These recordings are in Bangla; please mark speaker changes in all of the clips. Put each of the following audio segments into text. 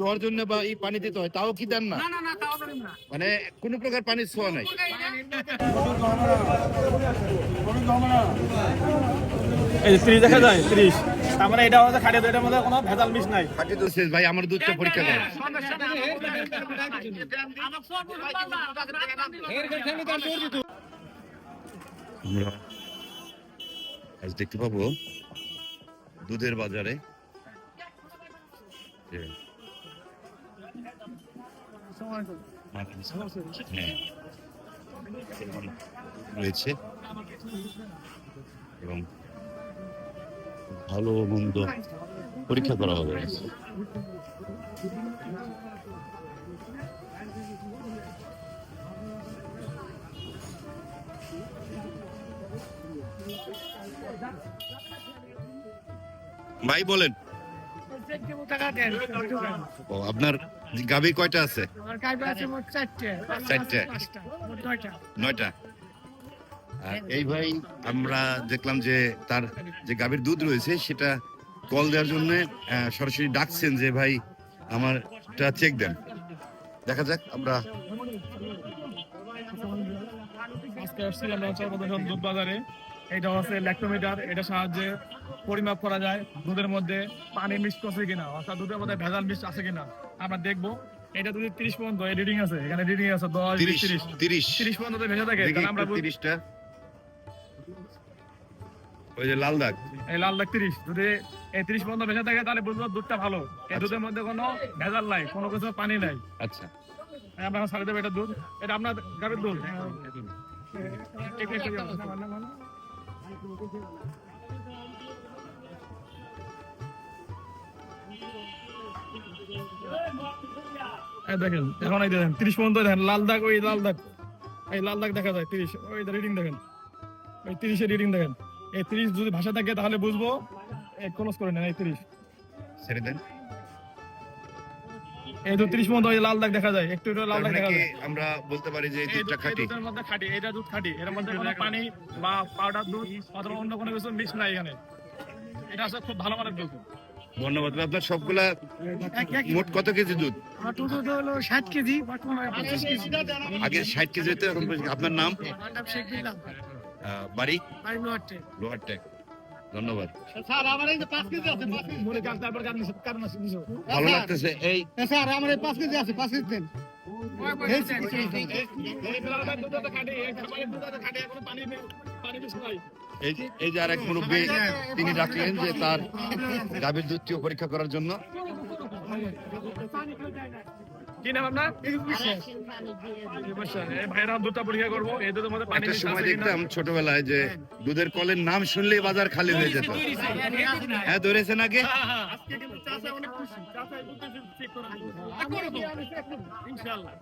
Speaker 1: ধোয়ার জন্য বা এই পানি দিতে হয় তাও কি দেন না
Speaker 2: না না না তাও পারেন না
Speaker 1: মানে কোনো প্রকার পানির ছোঁয়া নাই
Speaker 3: এই ত্রিশ দেখা যায় ত্রিশ তার মানে এটা হচ্ছে খাটিয়ে এটার মধ্যে কোনো ভেজাল মিশ নাই
Speaker 1: খাঁটি দুধ শেষ ভাই আমার দুধটা পরীক্ষা করেন
Speaker 2: সমস্যা নেই আমার সব
Speaker 1: আমরা আজ দেখতে পাবো দুধের বাজারে হ্যাঁ, রয়েছে। এবং ভালো মন্দ পরীক্ষা করা হবে। ভাই বলেন। আপনার গাবি কয়টা আছে?
Speaker 2: আমার গাইবে আছে মোট চারটে।
Speaker 1: চারটে।
Speaker 2: নয়টা।
Speaker 1: নয়টা। আর এই ভাই আমরা দেখলাম যে তার যে গাভীর দুধ রয়েছে সেটা কল দেওয়ার জন্য সরাসরি ডাকছেন যে ভাই আমারটা চেক দেন। দেখা যাক আমরা
Speaker 3: আজকে আসছি আমরা সর্বপ্রথম দুধ বাজারে এটা হচ্ছে ল্যাক্টোমিটার এটা সাহায্যে পরিমাপ করা যায় দুধের মধ্যে। পানি মিক্স করছে কিনা অর্থাৎ দুধের মধ্যে ভেজাল মিক্স আছে কিনা আমরা দেখব। এটা যদি তিরিশ পর্যন্ত রিডিং আছে এখানে রিডিং আছে দশ
Speaker 1: তিরিশ
Speaker 3: তিরিশ।
Speaker 1: তিরিশ।
Speaker 3: পর্যন্ত ভেজা থাকে আমরা
Speaker 1: তিরিশটা। ওই যে লাল দাগ।
Speaker 3: এই লাল দাগ তিরিশ। যদি এই তিরিশ পর্যন্ত থাকে তাহলে বুঝব দুধটা ভালো। এই দুধের মধ্যে কোনো ভেজাল নাই কোনো কিছু পানি নাই।
Speaker 1: আচ্ছা।
Speaker 3: আমরা দেবো এটা দুধ। এটা আপনার গাভীর দুধ? দেখেন এখন এই দেখেন তিরিশ পর্যন্ত দেখেন লাল দাগ ওই লাল দাগ। এই লাল দাগ দেখা যায় তিরিশ। ওই রিডিং দেখেন। ওই তিরিশের রিডিং দেখেন। এই তিরিশ যদি ভাষা থাকে তাহলে বুঝব। ক্লোজ করে নেন এই তিরিশ।
Speaker 1: ছেড়ে দেন।
Speaker 3: এই তো তিরিশ পর্যন্ত ওই লাল দাগ দেখা যায়। একটু একটু লাল দাগ
Speaker 1: মানে
Speaker 3: দেখা যায়।
Speaker 1: আমরা বলতে পারি যে এই দুধটা খাঁটি?
Speaker 3: দুধের মধ্যে খাঁটি এটা দুধ খাঁটি। এর মধ্যে কোনো পানি বা পাউডার দুধ অথবা অন্য কোনো কিছু মিক্স নাই এখানে। এটা আছে খুব ভালো মানের দুধ।
Speaker 1: ধন্যবাদ। আপনার সবগুলা মোট কত কেজি দুধ?
Speaker 2: দুধ হলো ষাট কেজি কেজি
Speaker 1: আগে ষাট কেজি হতো এখন আপনার নাম? বাড়ি? লোহার ধন্যবাদ।
Speaker 2: স্যার আমার এই কেজি আছে
Speaker 3: মনে তারপর কার
Speaker 1: ভালো লাগতেছে এই
Speaker 2: স্যার আমার এই পাঁচ কেজি আছে পাঁচ কেজি দেন।
Speaker 1: যে- এই যে আরেক মুরব্বী তিনি ডাকলেন যে তার গাভীর দুধটিও পরীক্ষা করার জন্য।
Speaker 3: কি নাম আপনার? এই ভাইরা দুধটা পরীক্ষা করব। এই মধ্যে পানি
Speaker 1: একটা সময় দেখতাম ছোটবেলায় যে দুধের কলের নাম শুনলেই বাজার খালি হয়ে যেত। হ্যাঁ
Speaker 3: এই ইনশাআল্লাহ।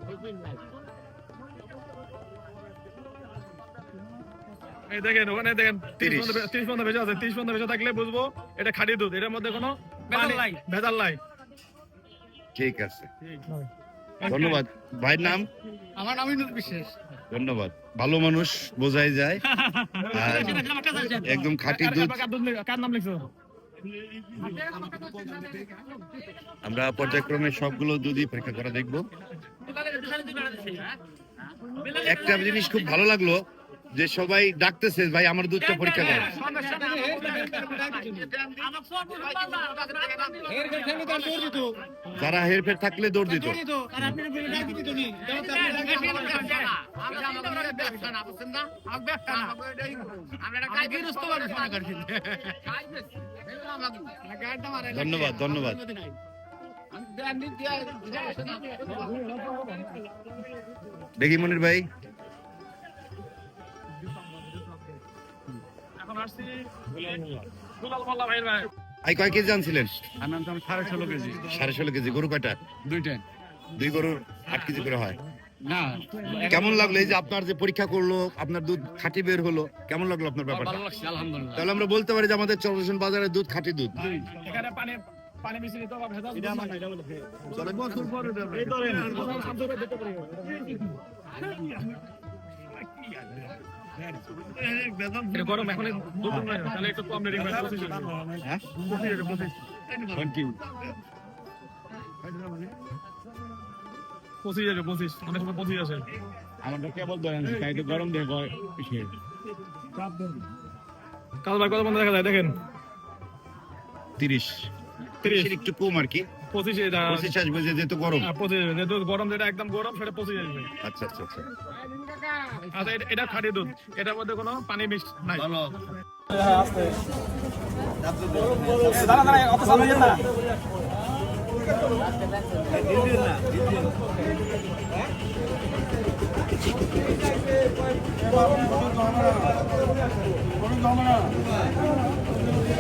Speaker 3: এই দেখেন ওখানে দেখেন তিরিশ
Speaker 1: তিরিশ।
Speaker 3: পর্যন্ত- ভেজা আছে। তিরিশ ভেজা থাকলে বুঝব এটা খাঁটি দুধ। এটার মধ্যে কোনো ভেজাল নাই। ভেজাল নাই।
Speaker 1: ঠিক আছে। ধন্যবাদ। ভাইয়ের নাম?
Speaker 2: আমার নাম ইনুল বিশেষ
Speaker 1: ধন্যবাদ। ভালো মানুষ বোঝাই যায়। আর একদম খাঁটি দুধ।
Speaker 3: কার নাম লিখছো
Speaker 1: আমরা পর্যায়ক্রমে সবগুলো দুধই পরীক্ষা করা দেখব। একটা জিনিস খুব ভালো লাগল যে সবাই ডাকতেছে ভাই আমার দুধটা পরীক্ষা করো যারা হেরফের থাকলে দৌড় দিত ধন্যবাদ ধন্যবাদ দেখি মনির ভাই
Speaker 3: এখন আসছি দুলাল মোল্লা ভাইয়ের ভাই
Speaker 1: আই কয় কেজি আনছিলেন?
Speaker 4: আমি সাড়ে ষোলো কেজি।
Speaker 1: সাড়ে ষোলো কেজি গরু কয়টা?
Speaker 4: দুইটা।
Speaker 1: দুই গরুর আট কেজি করে হয়।
Speaker 4: না।
Speaker 1: কেমন লাগল এই যে আপনার যে পরীক্ষা করল আপনার দুধ খাঁটি বের হলো কেমন লাগল আপনার ব্যাপারটা?
Speaker 4: ভালো লাগছে আলহামদুলিল্লাহ।
Speaker 1: তাহলে আমরা বলতে পারি যে আমাদের চন্দ্রসেন বাজারের দুধ খাঁটি দুধ।
Speaker 3: এখানে পানি পানি ভেজাল।
Speaker 1: চলে
Speaker 3: এই ধরেন, পারি। এটা গরম এখন তাহলে একটু কম রেটিং পঁচিশ
Speaker 1: হ্যাঁ
Speaker 3: পঁচিশ। অনেক সময় পঁচিশ আছে
Speaker 4: আমাদের কেবল ধরেন তাই তো গরম দিয়ে
Speaker 3: কাল ভাই কত বন্ধ দেখা যায় দেখেন?
Speaker 1: তিরিশ।
Speaker 3: তিরিশ।
Speaker 1: একটু কম আর কি।
Speaker 3: পঁচিশ
Speaker 1: পঁচিশ আসবে যে যেহেতু গরম।
Speaker 3: হ্যাঁ, পঁচিশ আসবে। যেহেতু গরম যেটা একদম গরম সেটা পঁচিশ আসবে।
Speaker 1: আচ্ছা আচ্ছা আচ্ছা।
Speaker 3: আচ্ছা এটা- এটা খাঁটি দুধ। এটার মধ্যে কোনো পানি মিক্স নাই।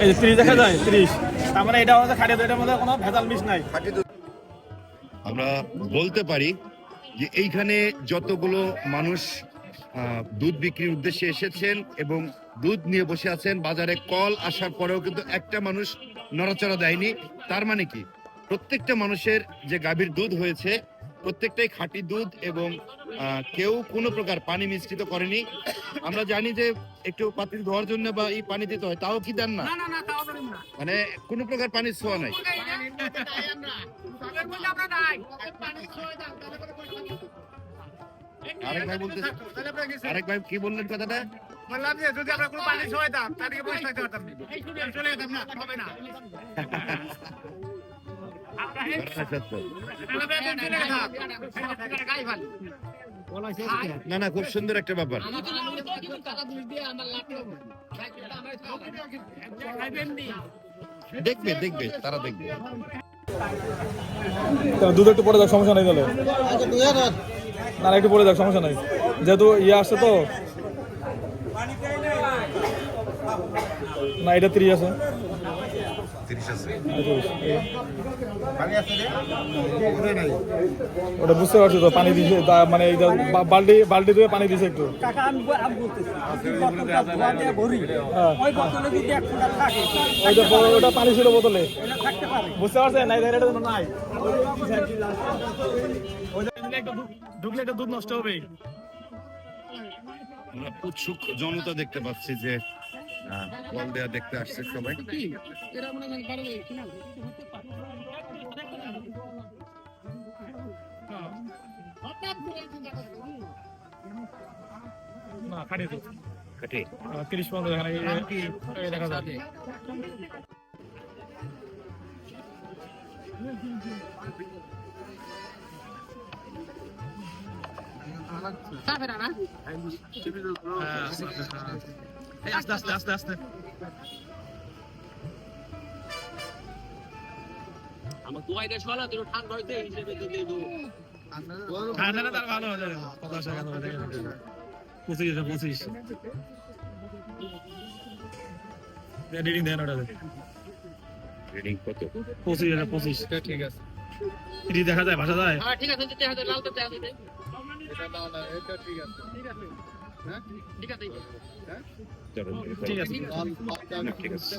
Speaker 3: এই ত্রিশ দেখা যায় ত্রিশ। তার মানে এটা হচ্ছে খাঁটি দুধ মধ্যে কোনো ভেজাল মিক্স নাই।
Speaker 1: আমরা বলতে পারি যে এইখানে যতগুলো মানুষ দুধ বিক্রির উদ্দেশ্যে এসেছেন এবং দুধ নিয়ে বসে আছেন বাজারে কল আসার পরেও কিন্তু একটা মানুষ নড়াচড়া দেয়নি। তার মানে কি? প্রত্যেকটা মানুষের যে গাভীর দুধ হয়েছে প্রত্যেকটাই খাঁটি দুধ এবং আহ, কেউ কোনো প্রকার পানি মিশ্রিত করেনি। আমরা জানি যে একটু পাতিল ধোয়ার জন্য বা এই পানি দিতে হয় তাও কি দেন না? মানে কোনো প্রকার ছোঁয়া নাই
Speaker 2: নাই পানি ছয় দিই।
Speaker 1: আরেক ভাই। আরেক কি বললেন কথাটা
Speaker 2: বললাম যে যদি আমরা কোনো পানি ছয় দাম তাহলে পয়সা দিতে পারতাম না। চলে যেতাম না হবে না আমরা
Speaker 1: না না খুব সুন্দর একটা ব্যাপার। দেখবে দেখবে তারা দেখবে।
Speaker 3: দুধ একটু পরে যাক সমস্যা নাই তাহলে। না, একটু পরে যাক সমস্যা নাই। যেহেতু ইয়ে আসছে তো। না এটা ত্রিশ আছে। ওটা বুঝতে পারছি তো পানি দিছে মানে এইটা বা- বালতি বালতি ধুয়ে পানি দিছে একটু।
Speaker 5: ভরি।
Speaker 3: হ্যাঁ।
Speaker 5: ওই বোতলে যদি এক ফোঁটা থাকে
Speaker 3: ওইটা বড়- ওটা পানি ছিল বোতলে।
Speaker 5: এটা থাকতে পারে।
Speaker 3: বুঝতে পারছেন? নাই নাই ঢুকলে একটা দুধ নষ্ট হবে
Speaker 1: আমরা উৎসুক জনতা দেখতে পাচ্ছি যে কল দেয়া দেখতে আসছে সবাই।
Speaker 3: তিরিশ দেখা এই আস্তে আস্তে আস্তে আস্তে
Speaker 6: আমার দুয়াইটা সলা তুই ঠান্ডা হইতে হিসেবে তো দেব
Speaker 3: ঠান্ডা তার ভালো হবে পঞ্চাশ টাকা দেবো, দেখে নেব। পঁচিশ আছে পঁচিশ রিডিং দেন ওটা
Speaker 1: রিডিং কত
Speaker 3: পঁচিশ আছে পঁচিশ ঠিক আছে এটি দেখা যায় ভাষা যায়
Speaker 2: হ্যাঁ ঠিক আছে লাল তো ঠিক আছে
Speaker 3: ঠিক আছে
Speaker 1: না, ঠিক আছে